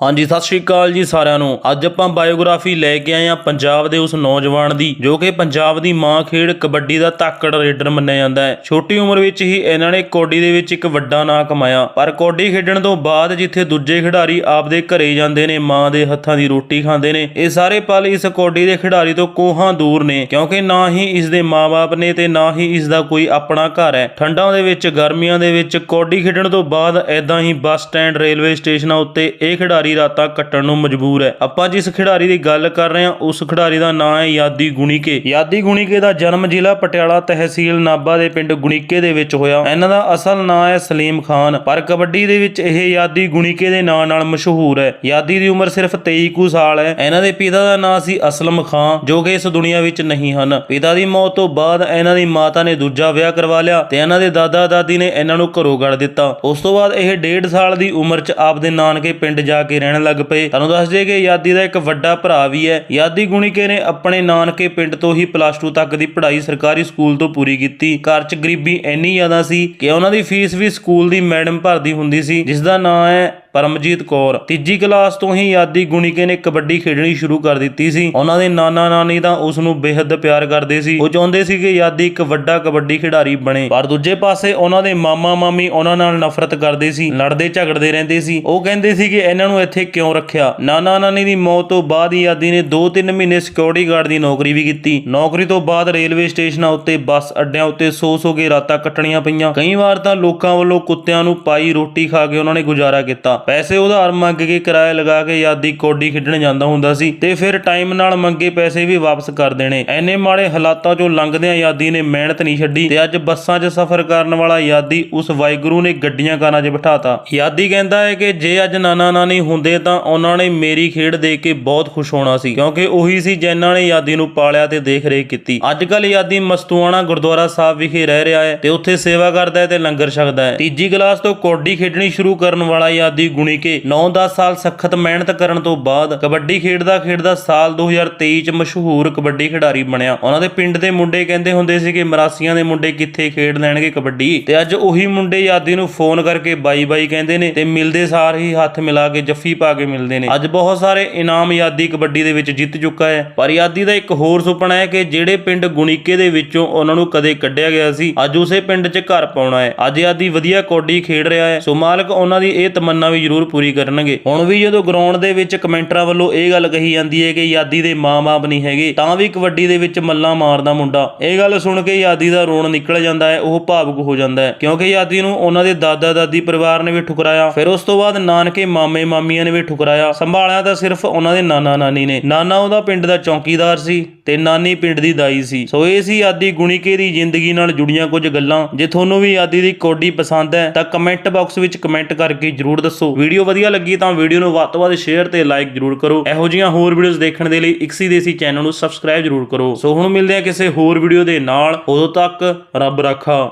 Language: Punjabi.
ਹਾਂਜੀ, ਸਤਿ ਸ਼੍ਰੀ ਅਕਾਲ ਜੀ ਸਾਰਿਆਂ ਨੂੰ। ਅੱਜ ਆਪਾਂ ਬਾਇਓਗ੍ਰਾਫੀ ਲੈ ਕੇ ਆਏ ਹਾਂ ਪੰਜਾਬ ਦੇ ਉਸ ਨੌਜਵਾਨ ਦੀ, ਜੋ ਕਿ ਪੰਜਾਬ ਦੀ ਮਾਂ ਖੇਡ ਕਬੱਡੀ ਦਾ ਤਾਕੜ ਰੇਡਰ ਮੰਨਿਆ ਜਾਂਦਾ ਹੈ। ਛੋਟੀ ਉਮਰ ਵਿੱਚ ਹੀ ਇਹਨਾਂ ਨੇ ਕੌਡੀ ਦੇ ਵਿੱਚ ਇੱਕ ਵੱਡਾ ਨਾਂ ਕਮਾਇਆ। ਪਰ ਕੌਡੀ ਖੇਡਣ ਤੋਂ ਬਾਅਦ ਜਿੱਥੇ ਦੂਜੇ ਖਿਡਾਰੀ ਆਪਦੇ ਘਰੇ ਜਾਂਦੇ ਨੇ, ਮਾਂ ਦੇ ਹੱਥਾਂ ਦੀ ਰੋਟੀ ਖਾਂਦੇ ਨੇ, ਇਹ ਸਾਰੇ ਪਲ ਇਸ ਕੌਡੀ ਦੇ ਖਿਡਾਰੀ ਤੋਂ ਕੋਹਾਂ ਦੂਰ ਨੇ, ਕਿਉਂਕਿ ਨਾ ਹੀ ਇਸ ਦੇ ਮਾਪੇ ਨੇ ਤੇ ਨਾ ਹੀ ਇਸ ਦਾ ਕੋਈ ਆਪਣਾ ਘਰ ਹੈ। ਠੰਡਾਂ ਦੇ ਵਿੱਚ, ਗਰਮੀਆਂ ਦੇ ਵਿੱਚ ਕੌਡੀ ਖੇਡਣ ਤੋਂ ਬਾਅਦ ਐਦਾਂ ਹੀ ਬੱਸ ਸਟੈਂਡ, ਰੇਲਵੇ ਸਟੇਸ਼ਨਾਂ ਉੱਤੇ ਇਹ ਖਿਡਾਰੀ ਰਾਤਾਂ ਕੱਟਣ ਨੂੰ ਮਜਬੂਰ ਹੈ। ਆਪਾਂ ਜਿਸ ਖਿਡਾਰੀ ਦੀ ਗੱਲ ਕਰ ਰਹੇ ਹਾਂ, ਉਸ ਖਿਡਾਰੀ ਦਾ ਨਾਂ ਹੈ ਯਾਦੀ ਗੁਣੀਕੇ। ਯਾਦੀ ਗੁਣੀਕੇ ਦਾ ਜਨਮ ਜ਼ਿਲ੍ਹਾ ਪਟਿਆਲਾ ਤਹਿਸੀਲ ਨਾਭਾ ਦੇ ਪਿੰਡ ਗੁਣੀਕੇ ਦੇ ਵਿੱਚ ਹੋਇਆ। ਇਹਨਾਂ ਦਾ ਅਸਲ ਨਾਮ ਹੈ ਸਲੀਮ ਖਾਨ। ਪਰ ਕਬੱਡੀ ਦੇ ਵਿੱਚ ਇਹ ਯਾਦੀ ਗੁਣੀਕੇ ਦੇ ਨਾਂ ਨਾਲ ਮਸ਼ਹੂਰ ਹੈ। ਯਾਦੀ ਦੀ ਉਮਰ ਸਿਰਫ 23 ਕੁ ਸਾਲ ਹੈ। ਇਹਨਾਂ ਦੇ ਪਿਤਾ ਦਾ ਨਾਂ ਸੀ ਅਸਲਮ ਖਾਨ, ਜੋ ਕਿ ਇਸ ਦੁਨੀਆ ਵਿੱਚ ਨਹੀਂ ਹਨ। ਪਿਤਾ ਦੀ ਮੌਤ ਤੋਂ ਬਾਅਦ ਇਹਨਾਂ ਦੀ ਮਾਤਾ ਨੇ ਦੂਜਾ ਵਿਆਹ ਕਰਵਾ ਲਿਆ ਤੇ ਇਹਨਾਂ ਦੇ ਦਾਦਾ ਦਾਦੀ ਨੇ ਇਹਨਾਂ ਨੂੰ ਘਰੋਂ ਕੱਢ ਦਿੱਤਾ। ਉਸ ਤੋਂ ਬਾਅਦ ਇਹ 1.5 ਸਾਲ ਦੀ ਉਮਰ 'ਚ ਆਪਦੇ ਨਾਨਕੇ ਪਿੰਡ ਜਾ ਕੇ ਰਹਿਣ ਲੱਗ ਪਏ। ਤੁਹਾਨੂੰ ਦੱਸ ਦਈਏ ਕਿ ਯਾਦੀ ਦਾ ਇੱਕ ਵੱਡਾ ਭਰਾ ਵੀ ਹੈ। ਯਾਦੀ ਗੁਣੀਕੇ ਨੇ ਆਪਣੇ ਨਾਨਕੇ ਪਿੰਡ ਤੋਂ ਹੀ ਪਲੱਸ 2 ਤੱਕ ਦੀ ਪੜ੍ਹਾਈ ਸਰਕਾਰੀ ਸਕੂਲ ਤੋਂ ਪੂਰੀ ਕੀਤੀ। ਘਰ 'ਚ ਗਰੀਬੀ ਇੰਨੀ ਜ਼ਿਆਦਾ ਸੀ ਕਿ ਉਹਨਾਂ ਦੀ ਫੀਸ ਵੀ ਸਕੂਲ ਦੀ ਮੈਡਮ ਭਰਦੀ ਹੁੰਦੀ ਸੀ ਜਿਸ ਦਾ ਨਾਮ ਹੈ ਪਰਮਜੀਤ ਕੌਰ। ਤੀਜੀ ਕਲਾਸ ਤੋਂ ਹੀ ਯਾਦੀ ਗੁਣੀਕੇ ਨੇ ਕਬੱਡੀ ਖੇਡਣੀ ਸ਼ੁਰੂ ਕਰ ਦਿੱਤੀ ਸੀ। ਉਹਨਾਂ ਦੇ ਨਾਨਾ ਨਾਨੀ ਤਾਂ ਉਸ ਨੂੰ ਬੇਹੱਦ ਪਿਆਰ ਕਰਦੇ ਸੀ। ਉਹ ਚਾਹੁੰਦੇ ਸੀ ਕਿ ਯਾਦੀ ਇੱਕ ਵੱਡਾ ਕਬੱਡੀ ਖਿਡਾਰੀ ਬਣੇ। ਪਰ ਦੂਜੇ ਪਾਸੇ ਉਹਨਾਂ ਦੇ ਮਾਮਾ ਮਾਮੀ ਉਹਨਾਂ ਨਾਲ ਨਫ਼ਰਤ ਕਰਦੇ ਸੀ ਲੜਦੇ ਝਗੜਦੇ ਰਹਿੰਦੇ ਸੀ। ਉਹ ਕਹਿੰਦੇ ਸੀ ਕਿ ਇਹਨਾਂ ਨੂੰ ਇੱਥੇ ਕਿਉਂ ਰੱਖਿਆ? ਨਾਨਾ ਨਾਨੀ ਦੀ ਮੌਤ ਤੋਂ ਬਾਅਦ ਹੀ ਯਾਦੀ ਨੇ 2-3 ਮਹੀਨੇ ਸਿਕਿਉਰਿਟੀ ਗਾਰਡ ਦੀ ਨੌਕਰੀ ਵੀ ਕੀਤੀ। ਨੌਕਰੀ ਤੋਂ ਬਾਅਦ ਰੇਲਵੇ ਸਟੇਸ਼ਨਾਂ ਉੱਤੇ ਬੱਸ ਅੱਡਿਆਂ ਉੱਤੇ ਸੌ ਸੌ ਕੇ ਰਾਤਾਂ ਕੱਟਣੀਆਂ ਪਈਆਂ। ਕਈ ਵਾਰ ਤਾਂ ਲੋਕਾਂ ਵੱਲੋਂ ਕੁੱਤਿਆਂ ਨੂੰ ਪਾਈ ਰੋਟੀ ਖਾ ਕੇ ਉਹਨਾਂ ਨੇ ਗੁਜ਼ਾਰਾ ਕੀਤਾ। ਪੈਸੇ ਉਧਾਰ ਮੰਗ ਕੇ ਕਿਰਾਇਆ ਲਗਾ ਕੇ ਯਾਦੀ ਕੋਡੀ ਖੇਡਣ ਜਾਂਦਾ ਹੁੰਦਾ ਸੀ ਤੇ ਫਿਰ ਟਾਈਮ ਨਾਲ ਮੰਗੇ ਪੈਸੇ ਵੀ ਵਾਪਸ ਕਰ ਦੇਣੇ। ਐਨੇ ਮਾੜੇ ਹਾਲਾਤਾਂ ਚੋਂ ਲੰਘਦਿਆਂ ਯਾਦੀ ਨੇ ਮਿਹਨਤ ਨਹੀਂ ਛੱਡੀ ਤੇ ਅੱਜ ਬੱਸਾਂ 'ਚ ਸਫ਼ਰ ਕਰਨ ਵਾਲਾ ਯਾਦੀ ਉਸ ਵਾਹਿਗੁਰੂ ਨੇ ਗੱਡੀਆਂ ਕਾਰਾਂ 'ਚ ਬਿਠਾਤਾ। ਯਾਦੀ ਕਹਿੰਦਾ ਹੈ ਕਿ ਜੇ ਅੱਜ ਨਾਨਾ ਨਾਨੀ ਹੁੰਦੇ ਤਾਂ ਉਹਨਾਂ ਨੇ ਮੇਰੀ ਖੇਡ ਦੇਖ ਕੇ ਬਹੁਤ ਖੁਸ਼ ਹੋਣਾ ਸੀ, ਕਿਉਂਕਿ ਉਹੀ ਸੀ ਜਿਨ੍ਹਾਂ ਨੇ ਯਾਦੀ ਨੂੰ ਪਾਲਿਆ ਤੇ ਦੇਖ ਰੇਖ ਕੀਤੀ। ਅੱਜ ਕੱਲ ਯਾਦੀ ਮਸਤੂਆਣਾ ਗੁਰਦੁਆਰਾ ਸਾਹਿਬ ਵਿਖੇ ਰਹਿ ਰਿਹਾ ਹੈ ਤੇ ਉੱਥੇ ਸੇਵਾ ਕਰਦਾ ਹੈ ਤੇ ਲੰਗਰ ਛਕਦਾ ਹੈ। ਤੀਜੀ ਕਲਾਸ ਤੋਂ ਕੌਡੀ ਖੇਡਣੀ ਸ਼ੁਰੂ ਕਰਨ ਵਾਲਾ ਯਾਦੀ ਗੁਣੀ ਕੇ 9-10 ਸਾਲ ਸਖਤ ਮਿਹਨਤ ਕਰਨ ਤੋਂ ਬਾਅਦ ਕਬੱਡੀ ਖੇਡਦਾ ਖੇਡਦਾ ਸਾਲ 2023 ਚ ਮਸ਼ਹੂਰ ਕਬੱਡੀ ਖਿਡਾਰੀ ਬਣਿਆ। ਉਹਨਾਂ ਦੇ ਪਿੰਡ ਦੇ ਮੁੰਡੇ ਕਹਿੰਦੇ ਹੁੰਦੇ ਸੀ ਕਿ ਮਰਾਸੀਆਂ ਦੇ ਮੁੰਡੇ ਕਿੱਥੇ ਖੇਡ ਲੈਣਗੇ ਕਬੱਡੀ। ਤੇ ਅੱਜ ਉਹੀ ਮੁੰਡੇ ਯਾਦੀ ਨੂੰ ਫੋਨ ਕਰਕੇ ਬਾਈ ਬਾਈ ਕਹਿੰਦੇ ਨੇ ਤੇ ਮਿਲਦੇ ਸਾਰ ਹੀ ਹੱਥ ਮਿਲਾ ਕੇ ਜੱਫੀ ਪਾ ਕੇ ਮਿਲਦੇ ਨੇ। ਅੱਜ ਬਹੁਤ ਸਾਰੇ ਇਨਾਮ ਯਾਦੀ ਕਬੱਡੀ ਦੇ ਵਿੱਚ ਜਿੱਤ ਚੁੱਕਾ ਹੈ। ਪਰ ਯਾਦੀ ਦਾ ਇੱਕ ਹੋਰ ਸੁਪਨਾ ਹੈ ਕਿ ਜਿਹੜੇ ਪਿੰਡ ਗੁਣੀਕੇ ਦੇ ਵਿੱਚੋਂ ਉਹਨਾਂ ਨੂੰ ਕਦੇ ਕੱਢਿਆ ਗਿਆ ਸੀ, ਅੱਜ ਉਸੇ ਪਿੰਡ 'ਚ ਘਰ ਪਾਉਣਾ ਹੈ। ਅੱਜ ਯਾਦੀ ਵਧੀਆ ਕੌਡੀ ਖੇਡ ਰਿਹਾ ਹੈ। ਸੋ ਮਾਲਕ ਉਹਨਾਂ ਦੀ ਇਹ ਤਮੰਨਾ ਵੀ ਜ਼ਰੂਰ ਪੂਰੀ ਕਰਨਗੇ। ਹੁਣ ਵੀ ਜਦੋਂ ਗਰਾਊਂਡ ਦੇ ਵਿੱਚ ਕਮੈਂਟਰਾਂ ਵੱਲੋਂ ਇਹ ਗੱਲ ਕਹੀ ਜਾਂਦੀ ਹੈ ਕਿ ਯਾਦੀ ਦੇ ਮਾਂ-ਬਾਪ ਨਹੀਂ ਹੈਗੇ, ਤਾਂ ਵੀ ਕਬੱਡੀ ਦੇ ਵਿੱਚ ਮੱਲਾ ਮਾਰਦਾ ਮੁੰਡਾ। ਇਹ ਗੱਲ ਸੁਣ ਕੇ ਯਾਦੀ ਦਾ ਰੋਣ ਨਿਕਲ ਜਾਂਦਾ ਹੈ, ਉਹ ਭਾਵੁਕ ਹੋ ਜਾਂਦਾ ਹੈ। ਕਿਉਂਕਿ ਯਾਦੀ ਨੂੰ ਉਹਨਾਂ ਦੇ ਦਾਦਾ ਦਾਦੀ ਪਰਿਵਾਰ ਨੇ ਵੀ ਠੁਕਰਾਇਆ। ਫਿਰ ਉਸ ਤੋਂ ਬਾਅਦ ਨਾਨਕੇ ਮਾਮੇ ਮਾਮੀਆਂ ਨੇ ਵੀ ਠੁਕਰਾਇਆ। ਸੰਭਾਲਿਆ ਤਾਂ ਸਿਰਫ ਉਹਨਾਂ ਦੇ ਨਾਨਾ ਨਾਨੀ ਨੇ। ਨਾਨਾ ਉਹਦਾ ਪਿੰਡ ਦਾ ਚੌਕੀਦਾਰ ਸੀ ਤੇ ਨਾਨੀ ਪਿੰਡ ਦੀ ਦਾਈ ਸੀ। ਸੋ ਇਹ ਸੀ ਆਦੀ ਗੁਣੀਕੇ ਦੀ ਜ਼ਿੰਦਗੀ ਨਾਲ ਜੁੜੀਆਂ ਕੁਝ ਗੱਲਾਂ। ਜੇ ਤੁਹਾਨੂੰ ਵੀ ਆਦੀ ਦੀ ਕੋਡੀ ਪਸੰਦ ਹੈ, ਤਾਂ ਕਮੈਂਟ ਬਾਕਸ ਵਿੱਚ ਕਮੈਂਟ ਕਰਕੇ ਜਰੂਰ ਦੱਸੋ। ਵੀਡੀਓ ਵਧੀਆ ਲੱਗੀ ਤਾਂ ਵੀਡੀਓ ਨੂੰ ਵੱਧ ਤੋਂ ਵੱਧ ਸ਼ੇਅਰ ਤੇ ਲਾਈਕ ਜਰੂਰ ਕਰੋ। ਇਹੋ ਜਿਹੀਆਂ ਹੋਰ ਵੀਡੀਓਜ਼ ਦੇਖਣ ਦੇ ਲਈ ਇਕਸੀ ਦੇਸੀ ਚੈਨਲ ਨੂੰ ਸਬਸਕ੍ਰਾਈਬ ਜਰੂਰ ਕਰੋ। ਸੋ ਹੁਣ ਮਿਲਦੇ ਹਾਂ ਕਿਸੇ ਹੋਰ ਵੀਡੀਓ ਦੇ ਨਾਲ। ਉਦੋਂ ਤੱਕ ਰੱਬ ਰਾਖਾ।